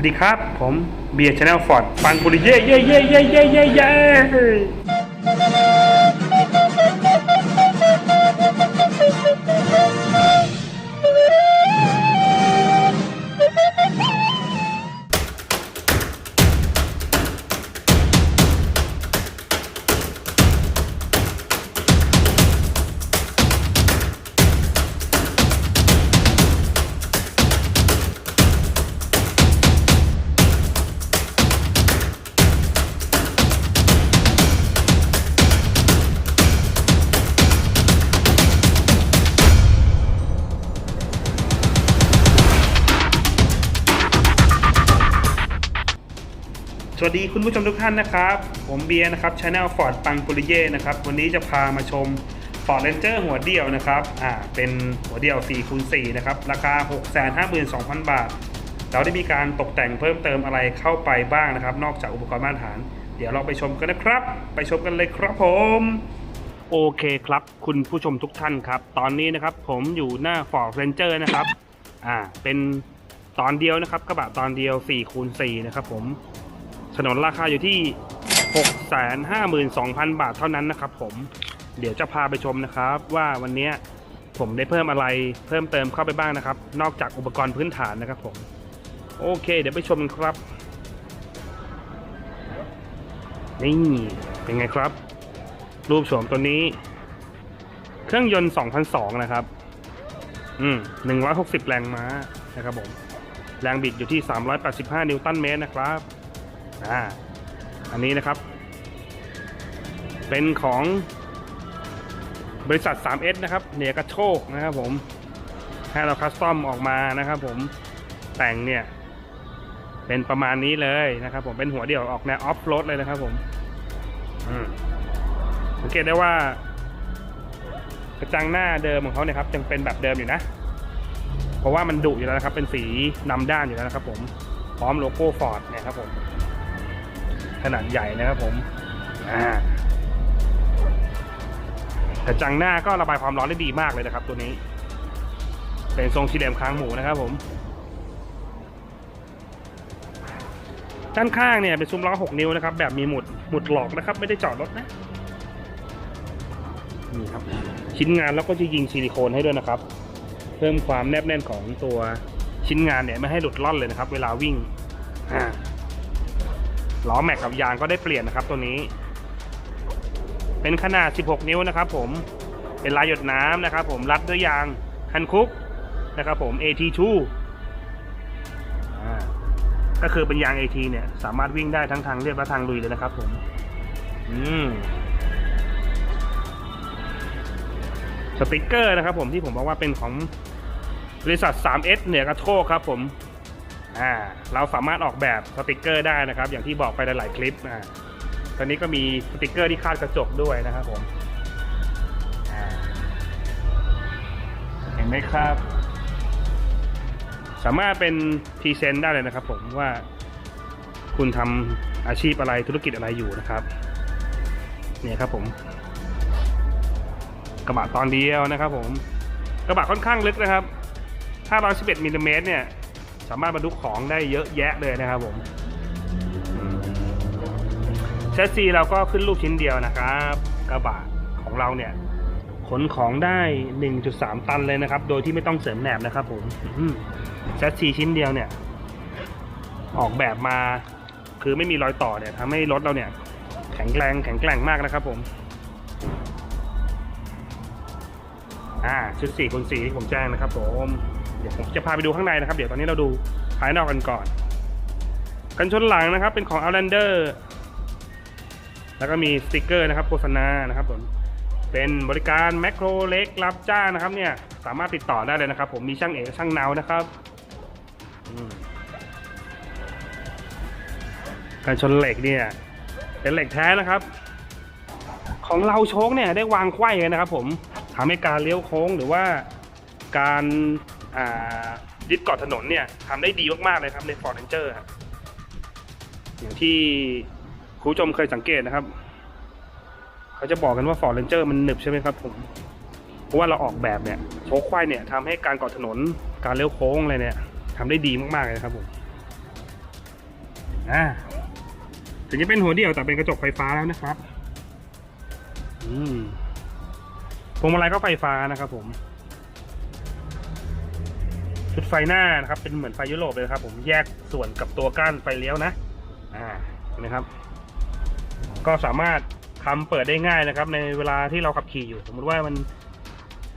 วัสดีครับ ผมเบียร์ชาแนลฟอร์ดฟังบุรีเย่เย่เย่เย่เย่เย่ สวัสดีคุณผู้ชมทุกท่านนะครับ ผมเบียร์นะครับชาแนลฟอร์ดปังบุรีเย่นะครับ วันนี้จะพามาชม Ford Ranger หัวเดียวนะครับ อ่า เป็นหัวเดียว4คูณ4นะครับ ราคา 652,000 บาท เราได้มีการตกแต่งเพิ่มเติมอะไรเข้าไปบ้างนะครับ นอกจากอุปกรณ์มาตรฐาน เดี๋ยวเราไปชมกันนะครับ ไปชมกันเลยครับผม โอเคครับ คุณผู้ชมทุกท่านครับ ตอนนี้นะครับผมอยู่หน้า Ford Ranger นะครับ อ่า เป็นตอนเดียวนะครับกระบะตอนเดียว4คูณ4นะครับผม ถนนราคาอยู่ที่ 652,000 บาทเท่านั้นนะครับผมเดี๋ยวจะพาไปชมนะครับ ว่าวันนี้ผมได้เพิ่มอะไรเพิ่มเติมเข้าไปบ้างนะครับ นอกจากอุปกรณ์พื้นฐานนะครับผมโอเค เดี๋ยวไปชมกันครับนี่เป็นไงครับ รูปโฉมตัวนี้ เครื่องยนต์ 2002 นะครับ อืม160 แรงม้านะครับผม แรงบิดอยู่ที่ 385 นิวตันเมตรนะครับ อ่าอันนี้นะครับ เป็นของบริษัท 3S นะครับเหนือกระโชกนะครับผมให้เราคัสตอมออกมานะครับผมแต่งเนี่ย เป็นประมาณนี้เลยนะครับ ผมเป็นหัวเดี่ยวออกแนวออฟโรดเลยนะครับ ผมสังเกตได้ว่ากระจังหน้าเดิมของเขาเนี่ยครับยังเป็นแบบเดิมอยู่นะ เพราะว่ามันดุอยู่แล้วนะครับ เป็นสีนำด้านอยู่แล้วนะครับ ผมพร้อมโลโก้ฟอร์ดนี่ยครับผม ขนาดใหญ่นะครับผมอ่ากระจังหน้าก็ระบายความร้อนได้ดีมากเลยนะครับ ตัวนี้ เป็นทรงสี่เหลี่ยมค้างหมูนะครับผม ด้านข้างเนี่ยเป็นซุ้มล้อ6นิ้วนะครับ แบบมีหมุดหมุดหลอกนะครับ ไม่ได้จอดรถนะนี่ครับชิ้นงานแล้วก็จะยิงซิลิโคนให้ด้วยนะครับ เพิ่มความแนบแน่นของตัวชิ้นงานเนี่ยไม่ให้หลุดล่อนเลยนะครับ เวลาวิ่งอ่า ล้อแม็กกับยางก็ได้เปลี่ยนนะครับตัวนี้ เป็นขนาด 16 นิ้วนะครับ ผมเป็นลายหยดน้ำนะครับ ผมรัดด้วยยางฮันคุกนะครับ ผม AT2 ก็คือเป็นยาง AT เนี่ย สามารถวิ่งได้ทั้งทางเรียบและทางลุยเลยนะครับ ผม อืมสติกเกอร์นะครับ ผมที่ผมบอกว่าเป็นของบริษัท 3S เหนือกระโชกครับ ผม อ่าเราสามารถออกแบบสติกเกอร์ได้นะครับ อย่างที่บอกไปหลายๆคลิปอ่าตอนนี้ก็มีสติกเกอร์ที่คาดกระจกด้วยนะครับผมเห็นไหมครับ สามารถเป็นพรีเซนต์ได้เลยนะครับผมว่าคุณทำอาชีพอะไรธุรกิจอะไรอยู่นะครับ เนี่ยครับผม กระบะตอนเดียวนะครับผม กระบะค่อนข้างลึกนะครับ511มิลลิเมตรเนี่ย สามารถบรรทุกของได้เยอะแยะเลยนะครับผมแชสซีเราก็ขึ้นรูปชิ้นเดียวนะครับกระบะของเราเนี่ยขนของได้ 1.3 ตันเลยนะครับ โดยที่ไม่ต้องเสริมแหนบนะครับผมอืมแชสซีชิ้นเดียวเนี่ย ออกแบบมาคือไม่มีรอยต่อเนี่ยทำให้รถเราเนี่ย แข็งแรงแข็งแกร่งมากนะครับผมอ่าชุด4คูณ4ที่ผมแจ้งนะครับผม เดี๋ยวผมจะพาไปดูข้างในนะครับ เดี๋ยวตอนนี้เราดูภายนอกกันก่อน กันชนหลังนะครับ เป็นของ Outlander แล้วก็มีสติกเกอร์นะครับโฆษณานะครับผมเป็นบริการแมคโครเล็กรับจ้างนะครับ เนี่ยสามารถติดต่อได้เลยนะครับ ผมมีช่างเอกช่างเนานะครับกันชนเหล็กเนี่ยเป็นเหล็กแท้นะครับ ของเราโชคเนี่ยได้วางไขว้นนะครับ ผมทำให้การเลี้ยวโค้งหรือว่าการ ยึดเกาะถนนเนี่ยทำได้ดีมากๆเลยครับใน Ford Ranger ครับอย่างที่คุณผู้ชมเคยสังเกตนะครับ เขาจะบอกกันว่า Ford Ranger มันหนึบใช่ไหมครับผมเพราะว่าเราออกแบบเนี่ยโชคไขว้เนี่ยทำให้การเกาะถนนการเลี้ยวโค้งอะไรเนี่ยทำได้ดีมากๆเลยครับผมถึงจะเป็นหัวเดี่ยวแต่เป็นกระจกไฟฟ้าแล้วนะครับ อืมพวงมาลัยก็ไฟฟ้านะครับผม ชุดไฟหน้านะครับเป็นเหมือนไฟยุโรปเลยครับ ผมแยกส่วนกับตัวก้านไฟเลี้ยวนะอ่าเห็นไหมครับ ก็สามารถทำเปิดได้ง่ายนะครับ ในเวลาที่เราขับขี่อยู่ สมมุติว่ามัน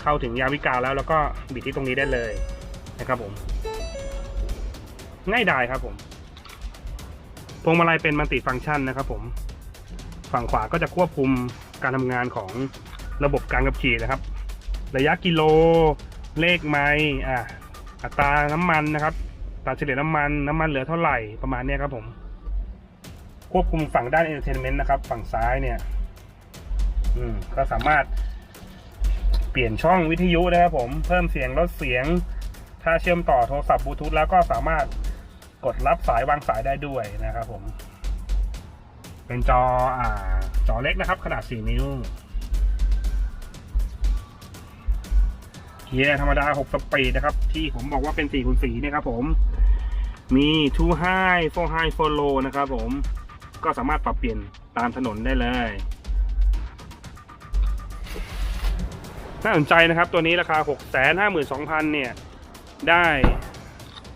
เข้าถึงยามวิกาแล้วแล้วก็บิดที่ตรงนี้ได้เลยนะครับผม ง่ายดายครับผมพวงมาลัยเป็นมัลติฟังก์ชันนะครับ ผม ฝั่งขวาก็จะควบคุมการทำงานของระบบการขับขี่นะครับ ระยะกิโลเลขไมล์อะ อัตราน้ำมันนะครับอัตราเฉลี่ยน้ำมันน้ำมันเหลือเท่าไหร่ประมาณเนี้ครับผม ควบคุมฝั่งด้าน entertainment นะครับ ฝั่งซ้ายเนี่ย อืมก็สามารถเปลี่ยนช่องวิทยุนะครับผมเพิ่มเสียงลดเสียง ถ้าเชื่อมต่อโทรศัพท์บลูทูธแล้วก็สามารถกดรับสายวางสายได้ด้วยนะครับผม เป็นจออ่า จอเล็กนะครับ ขนาด 4 นิ้ว เกียร์ธรรมดา 6 สปีดนะครับ ที่ผมบอกว่าเป็น4คูณ4เนี่ยครับผม มี two high four high four low นะครับผม ก็สามารถปรับเปลี่ยนตามถนนได้เลย น่าสนใจนะครับ ตัวนี้ราคา 652,000 เนี่ย ได้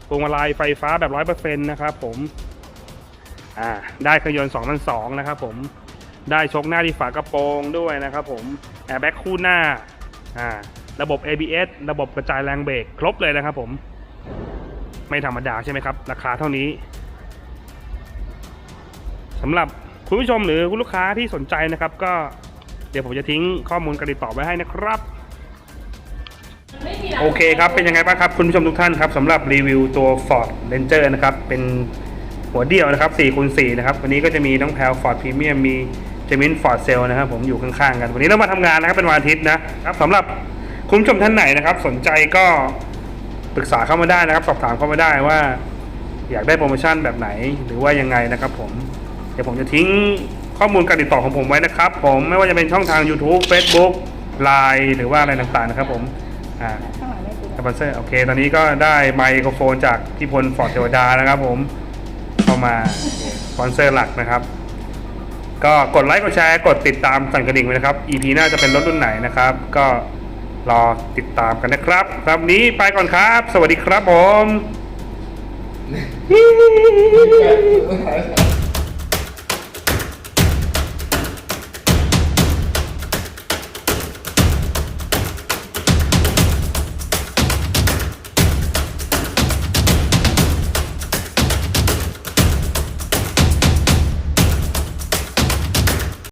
พวงมาลัยไฟฟ้าแบบ 100%นะครับผม อ่า ได้เครื่องยนต์2002นะครับผม ได้ชกหน้าที่ฝากระโปรงด้วยนะครับผม แอร์แบ็กคู่หน้า อ่า ระบบ ABS ระบบกระจายแรงเบรกครบเลยนะครับผม ไม่ธรรมดาใช่ไหมครับ ราคาเท่านี้สำหรับคุณผู้ชมหรือคุณลูกค้าที่สนใจนะครับ ก็เดี๋ยวผมจะทิ้งข้อมูลการติดต่อไว้ให้นะครับ โอเคครับ เป็นยังไงบ้างครับ คุณผู้ชมทุกท่านครับสำหรับรีวิวตัว Ford Ranger นะครับ เป็นหัวเดี่ยวนะครับ4คูณ4นะครับ วันนี้ก็จะมีน้องแพล Ford Premium มีเจมิน Ford Cell นะครับผมอยู่ข้างๆกัน วันนี้เรามาทำงานนะครับเป็นวันอาทิตย์นะครับสำหรับ คุณผู้ชมท่านไหนนะครับ สนใจก็ปรึกษาเข้ามาได้นะครับ สอบถามเข้ามาได้ว่า อยากได้โปรโมชั่นแบบไหนหรือว่ายังไงนะครับ ผมเดี๋ยวผมจะทิ้งข้อมูลการติดต่อของผมไว้นะครับ ผมไม่ว่าจะเป็นช่องทาง YouTube Facebook Line หรือว่าอะไรต่างๆนะครับ ผมอ่าสปอนเซอร์โอเค ตอนนี้ก็ได้ไมโครโฟนจากพี่พลฟอร์ดเทวดานะครับ ผมเข้ามาสปอนเซอร์หลักนะครับ ก็กดไลค์กดแชร์กดติดตามสั่นกระดิ่งไว้นะครับ EP หน้าจะเป็นรถรุ่นไหนนะครับ ก็ รอติดตามกันนะครับครับนนี้ไปก่อนครับ สวัสดีครับผม Yeah.